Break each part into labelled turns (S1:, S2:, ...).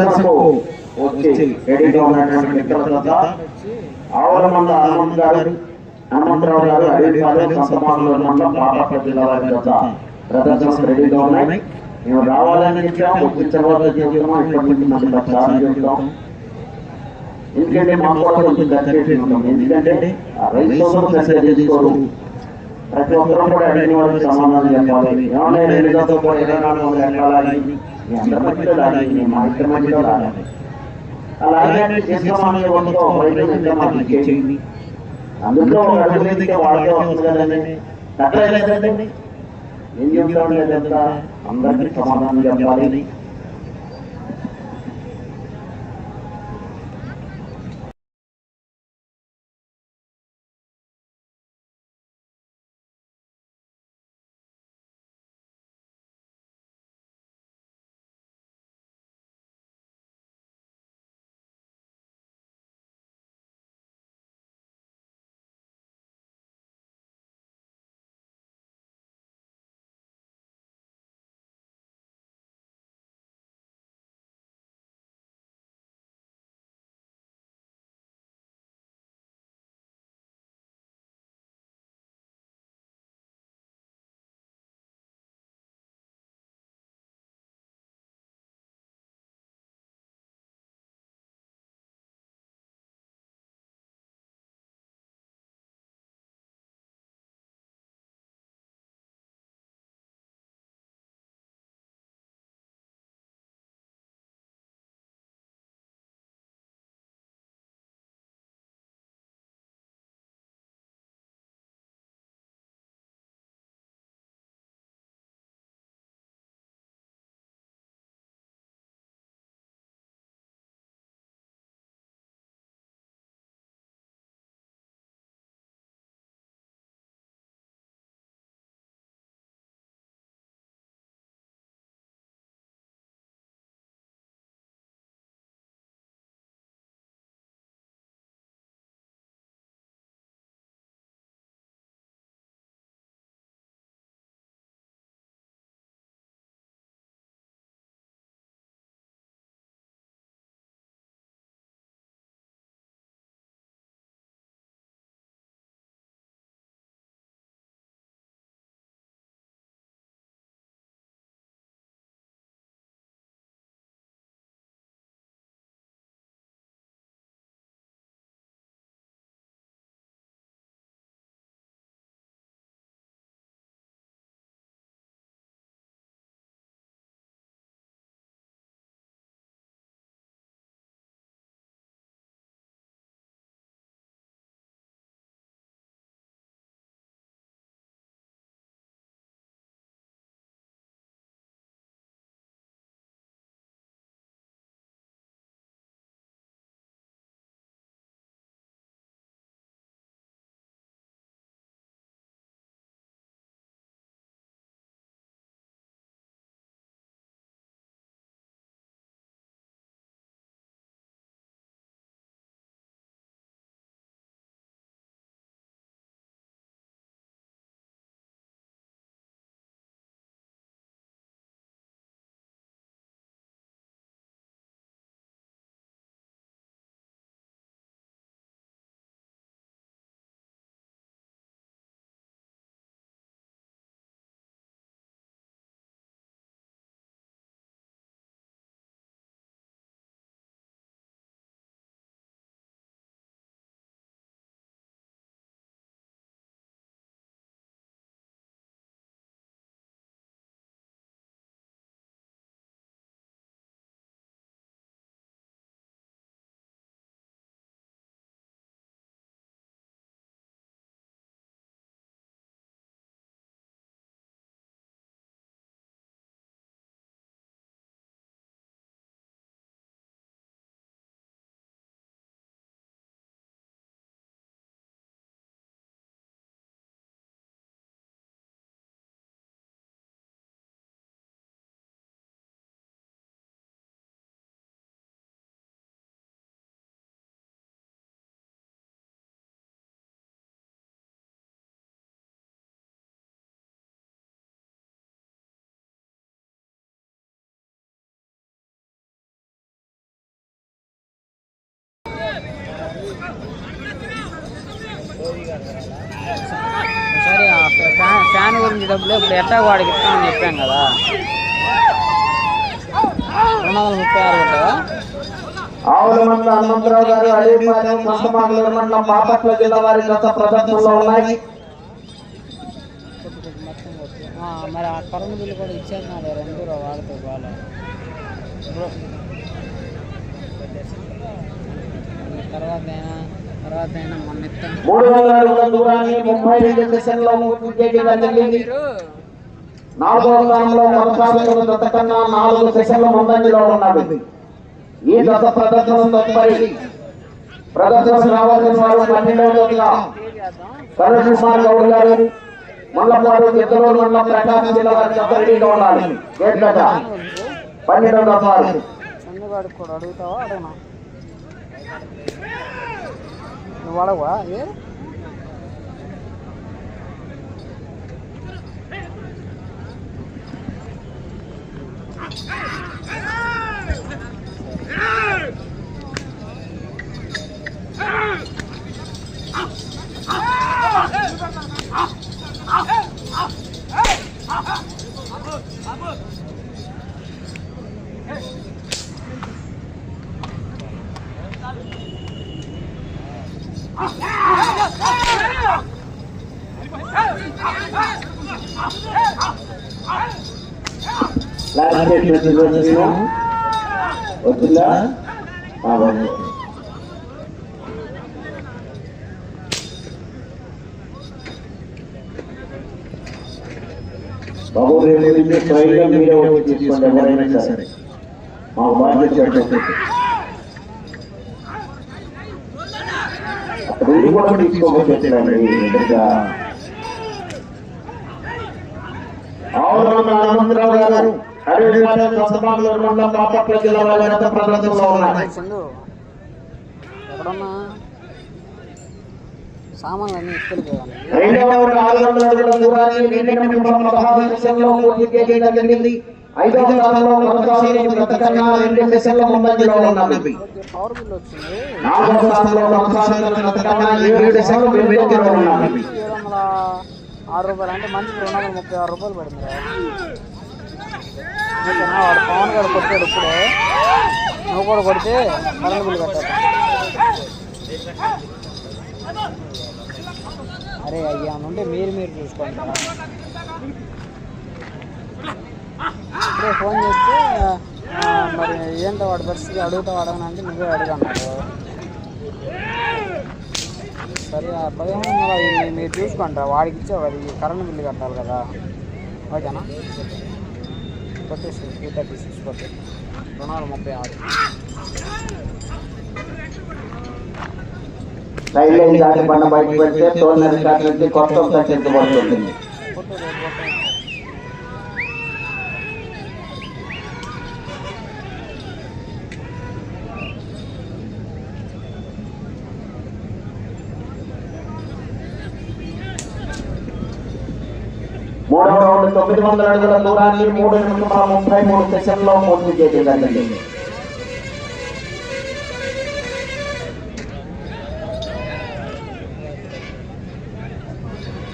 S1: ప్రదర్శనకు వచ్చి రెడీగా ఉన్నటువంటి మిత్రులతో
S2: వచ్చి
S1: ఆవుల మంద హనుమంత్ గారు హనుమంతరావు గారు అడవిపాలెం సంతమానులు మండలం పాపపల్లి జిల్లా వారి యొక్క ప్రదర్శనకు రెడీగా ఉన్నాయి మేము రావాలని చెప్పాం వచ్చిన తర్వాత చెబుతాం ఇప్పటి నుంచి చెబుతాం ఎందుకంటే మాకు కూడా కొంచెం దగ్గర ఉంటాం ఎందుకంటే ఆ రైతు సోదరులు మెసేజ్ చేసుకోరు. ప్రతి ఒక్కరూ కూడా అడిగిన వాళ్ళకి సమాధానం చెప్పాలి. ఏమన్నా ఎనిమిదితో కూడా ఇరవై నాలుగు వందల మీ అందరి మధ్యలో లాగాలి మా ఇద్దరి మధ్యలో లాగాలి అలాగే చేస్తామనే వందతో వైద్యం ఎంత మాకు చేయండి. అందులో ఒక అడుగు మీదకి వాళ్ళకే వస్తుంది కదండి. తగ్గలేదండి ఏం చెప్తాం లేదంతా అందరికీ సమాధానం చెప్పాలి.
S2: సరే ఫ్యాన్ ఫ్యాన్ గురించి డబ్బులు ఇప్పుడు ఎట్టా వాడికి ఇస్తామని చెప్పాం కదా. రెండు వందల ముప్పై ఆరు కదా
S1: ఆవుల మంది హనుమంతరావు గారు అడవిపాలెం సంతమాగలూరు మండలం బాపట్ల జిల్లా వారి గత ప్రదర్శనలో ఉన్నాయి.
S2: మరి ఆ కరెంట్ బిల్లు కూడా ఇచ్చేస్తున్నారు రెండు రూ- వాళ్ళతో బాగా తర్వాత అయినా
S1: మూడు వందల అడుగుల దూరాన్ని ముప్పై రెండు సెషన్లో పూర్తి చేయడం జరిగింది.
S2: మీరు
S1: నాలుగో స్థానంలో కొనసాగుతున్న జత కన్నా నాలుగు సెషన్ల ముందంజలో ఉన్నది ఈ దశ ప్రదర్శన తదుపరి ప్రదర్శన రావాల్సిన వారు కరుణ్ కుమార్ గౌడ్ గారు మల్లపాడు ఇద్దరు మండలం ప్రకాశం జిల్లా జత రెడీగా ఉండాలి గేట్ దగ్గర పన్నెండవ జత వారు
S2: చందుగాడికి కూడా అడుగుతావా అడగనా
S1: వచ్చిందా బాబు రేపు స్వయంగా మీరే వచ్చి తీసుకోండి ఎవరైనా సరే మాకు బాధ్యత చెప్పండి కూడా గారు. మండలం బాపట్ల ప్రదర్శనలో ఉన్నాయి రెండవ నాలుగు వందల అడుగుల దూరాన్ని రెండు పదహారు పూర్తి చేయడం జరిగింది. ఐదవ స్థానంలో రెండు ముందంజలో నాలుగవ స్థానంలో ఏడు వెనుకలో
S2: వందల ఆరు రూపాయలు అంటే మనిషికి రెండు వందల ముప్పై ఆరు రూపాయలు పడింది ఓకేనా వాడు పవన్ గారు కొట్టాడు ఇప్పుడు. నువ్వు కూడా కొడితే కరెంట్ బిల్లు కట్టాడు అరే అయ్యా నుండి మీరు మీరు చూసుకోండి. ఇప్పుడే ఫోన్ చేస్తే మరి ఏంటో వాడి పరిస్థితి అడుగుతా అడగనంటే నువ్వే అడగన్నారు సరే ఆ పదిహేను వందల మీరు చూసుకుంటారా వాడికి ఇచ్చే కదా కరెంట్ బిల్లు కట్టాలి కదా. ఓకేనా? కొట్టేసి టూ థర్టీ సిక్స్ కొట్టి రెండు వందల ముప్పై ఆరు.
S1: రైలు దాటి బండ బయటకు పెడితే టోల్ నెల నుంచి కొత్త తగ్గించబడుతుంది మూడవ రౌండ్ తొమ్మిది వందల అడుగుల దూరాన్ని మూడు నిమిషముల ముప్పై మూడు సెషన్లో పూర్తి చేయడం జరిగింది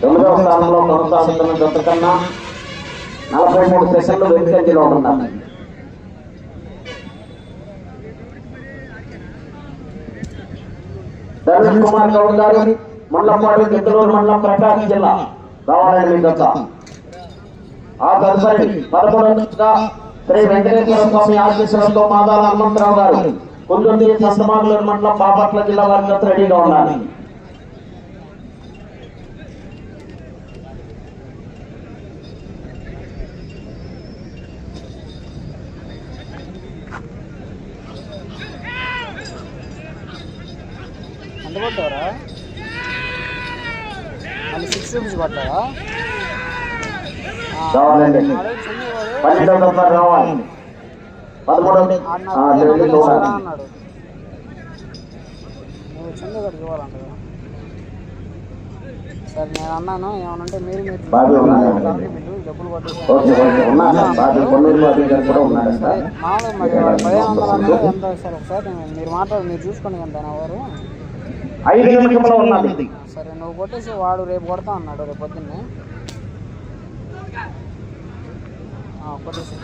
S1: తొమ్మిదవ స్థానంలో కొనసాగుతున్న జత కన్నా నలభై మూడు సెషన్లు వెనుకంజలో ఉన్నాయి. ధనుష్ కుమార్ గౌడ్ గారు మండలం మండలం ప్రకాశం జిల్లా రావాలని మీకు ఆ తదుపరి పదకొండుగా శ్రీ వెంకటేశ్వర స్వామి ఆశీస్సులతో మాదాల హనుమంతరావు గారు కొందరి సంతమాగలూరు మండలం బాపట్ల జిల్లా వారి రెడీగా ఉండాలి.
S2: ఎంత కొట్టావరా సిక్స్ రూమ్స్ పడ్డారా
S1: రావాలండి పన్నెండవ నంబర్ రావాలి పదమూడవ.
S2: సరే నేను అన్నాను ఏమనంటే మీరు మీరు మరి మాట్లాడు చూసుకోండి ఎంత
S1: ఉన్నది.
S2: సరే నువ్వు కొట్టేసి వాడు రేపు కొడతా అన్నాడు రేపు పొద్దున్నే. ఆ, కొట్టేసి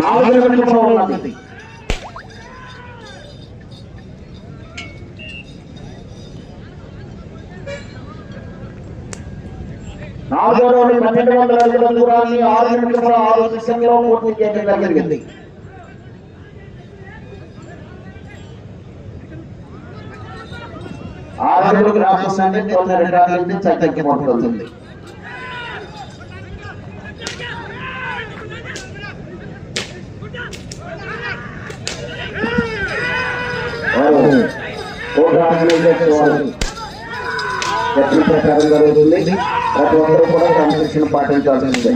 S1: నాలుగు నిమిషంలో ఉన్నది. నాలుగో రోజు పన్నెండు వందల అడుగుల దూరాన్ని ఆరు నిమిషంలో ఆరు సెషన్లో పూర్తి చేయడం జరిగింది. ఆరు అడుగులు రాష్ట్రాన్ని తొమ్మిది రెండు నుంచి చట్టకి పడుతుంది చట్టం ప్రకారం జరుగుతుంది ప్రతి ఒక్కరు కూడా క్రమశిక్షణ పాటించాల్సిందే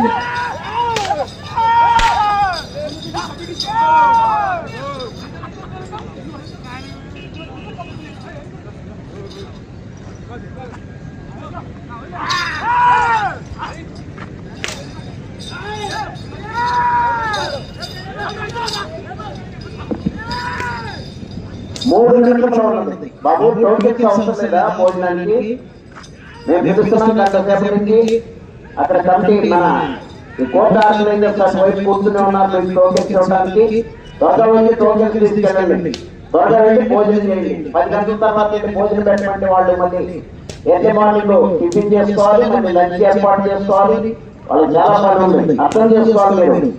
S1: మూడు నిమిషంలో ఉన్నది బాబు టోకెన్స్ అవసరం లేదా భోజనానికి? మేము పిలుస్తున్నాం గంట సేపటి నుంచి అక్కడ కమిటీ మన ఈ కోర్టు ఆర్గనైజర్స్ అటు వైపు కూర్చుని ఉన్నారు. మీకు టోకెన్స్ ఇవ్వడానికి త్వరగా వెళ్ళి టోకెన్స్ తీసుకెళ్ళండి. త్వరగా వెళ్ళి భోజనం చేయండి. పది గంటల తర్వాత భోజనం పెట్టమంటే వాళ్ళు మళ్ళీ మార్నింగ్ టిఫిన్ చేసుకోవాలి మళ్ళీ లంచ్ ఏర్పాటు చేసుకోవాలి వాళ్ళు చాలా పని ఉంది అర్థం చేసుకోవాలి మీరు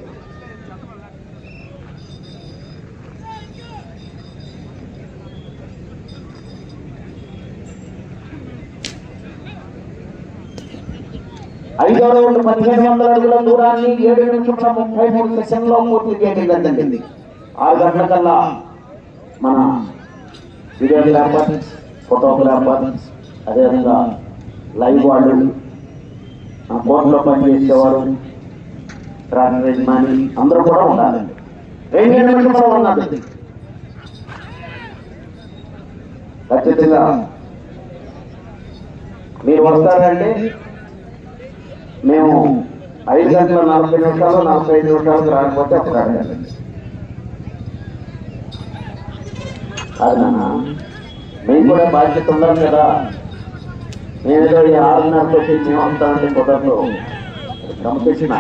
S1: ఐదో రౌండ్ పదిహేను వందల అడుగుల దూరాన్ని ఏడు నిమిషం ముప్పై మూడు సెషన్లో పూర్తి చేయడం జరిగింది. ఆరు గంటల కల్లా మన వీడియోగ్రాఫర్ ఫోటోగ్రాఫర్ అదేవిధంగా లైవ్ వాళ్ళు ఆ కోర్టులో పనిచేసేవారు ట్రాఫిక్ యజమాని అందరూ కూడా ఉండాలండి. రెండు నిమిషంలో ఉన్నది ఖచ్చితంగా మీరు వస్తారంటే మేము ఐదు గంటల నలభై నిమిషాలు నలభై ఐదు నిమిషాలకు రాకపోతే అప్పుడు నాన్న మీకు కూడా బాధ్యత ఉండాలి కదా. నేనేదో ఈ ఆరున్నరతో మేము వస్తామంటే కుదరదు. క్రమశిక్షణ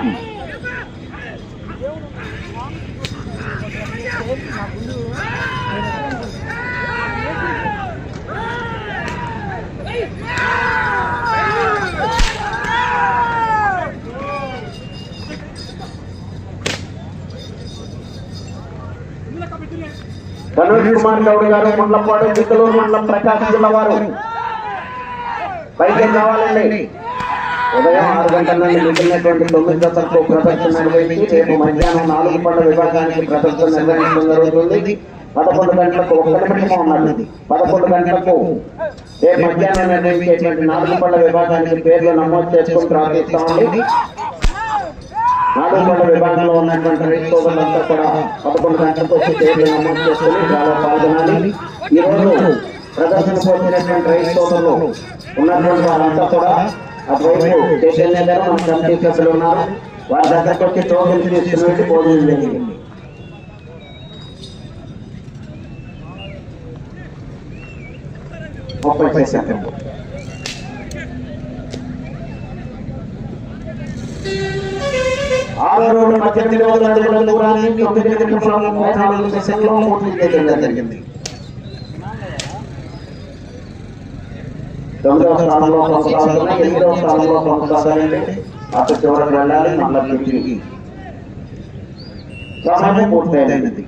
S1: ధనుష్ కుమార్ గౌడ్ గారు ముండ్లపాడు చిత్తలూరు మండలం ప్రకాశం జిల్లా వారు. బయటకు రావాలండి. ఉదయం ఆరు గంటల నుండి మిగిలినటువంటి తొమ్మిది జతలకు ప్రదర్శన నిర్వహించి రేపు మధ్యాహ్నం నాలుగు పళ్ళ విభాగానికి ప్రదర్శన నిర్వహించడం జరుగుతుంది పదకొండు గంటలకు ఒక్క నిమిషం ఉన్నది. పదకొండు గంటలకు రేపు మధ్యాహ్నం నిర్వహించేటువంటి నాలుగు పళ్ళ విభాగానికి పేర్లు నమోదు చేసుకుని ప్రార్థిస్తామండి. నాలుగు విభాగంలో ఉన్నటువంటి రైతు సోదరులంతా కూడా పదకొండు గంటలకు వచ్చి పేర్లు నమోదు చేసుకుని చాలా పాల్గొనాలి. ఈరోజు రోజు ప్రదర్శన పోతున్నటువంటి రైతు సోదరులు ఉన్నటువంటి వారంతా కూడా అటువైపు చైతన్య గారు మన కమిటీ సభ్యులు ఉన్నారు. వారి దగ్గరకు వచ్చి టోకెన్ తీసుకున్నట్టు భోజనం జరిగింది. ముప్పై పైసా ఆరు రోజులు పద్దెనిమిది దూరాన్ని తొమ్మిది నిమిషాల ముప్పై నాలుగు సెకండ్లో పూర్తి చేయడం జరిగింది తొమ్మిదవ స్థానంలో కొనసాగుతున్న ఎనిమిదవ స్థానంలో అటు చివరికి వెళ్ళాలి మళ్ళీ తిరిగి సమయం పూర్తయినది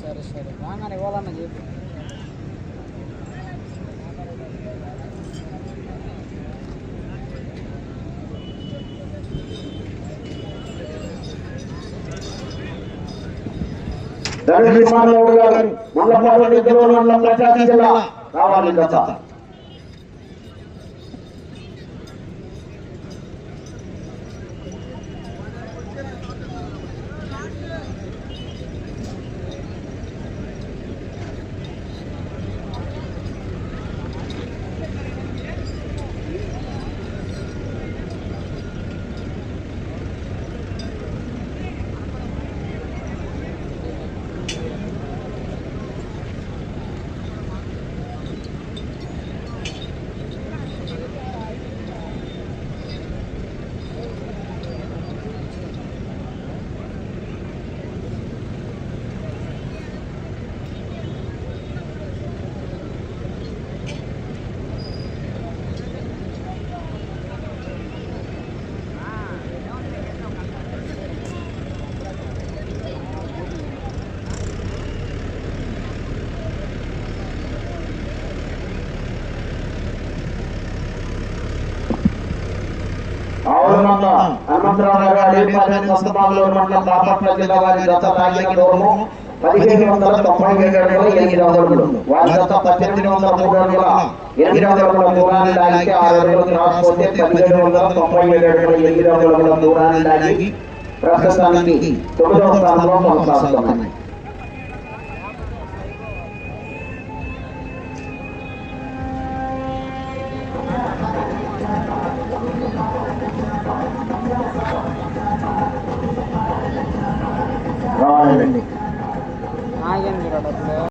S2: సరే సరే ఇవ్వాలన్న చెప్పి
S1: ధనుష్ కుమార్ గారు ముళ్ళపాడు నిధుల ప్రకాశం జిల్లా రావాలి దశ ఆవులమంద హనుమంతరావు గారు అడవిపాలెం సంస్థమాలలో మండలం బాపట్ల జిల్లా వారి దూరము పదిహేను వందల తొంభై ఏడు అడుగుల ఎనిమిది అడుగులు వారి దశ పద్దెనిమిది వందల మూడు అడుగుల ఎనిమిది అడుగుల దూరాన్ని లాగితే ఆరు అడుగులు క్రాస్ పోతే పదిహేడు వందల తొంభై ఏడు అడుగుల ఎనిమిది అడుగుల దూరాన్ని ప్రస్తుతానికి తొమ్మిదవ స్థానంలో కొనసాగుతున్నాయి.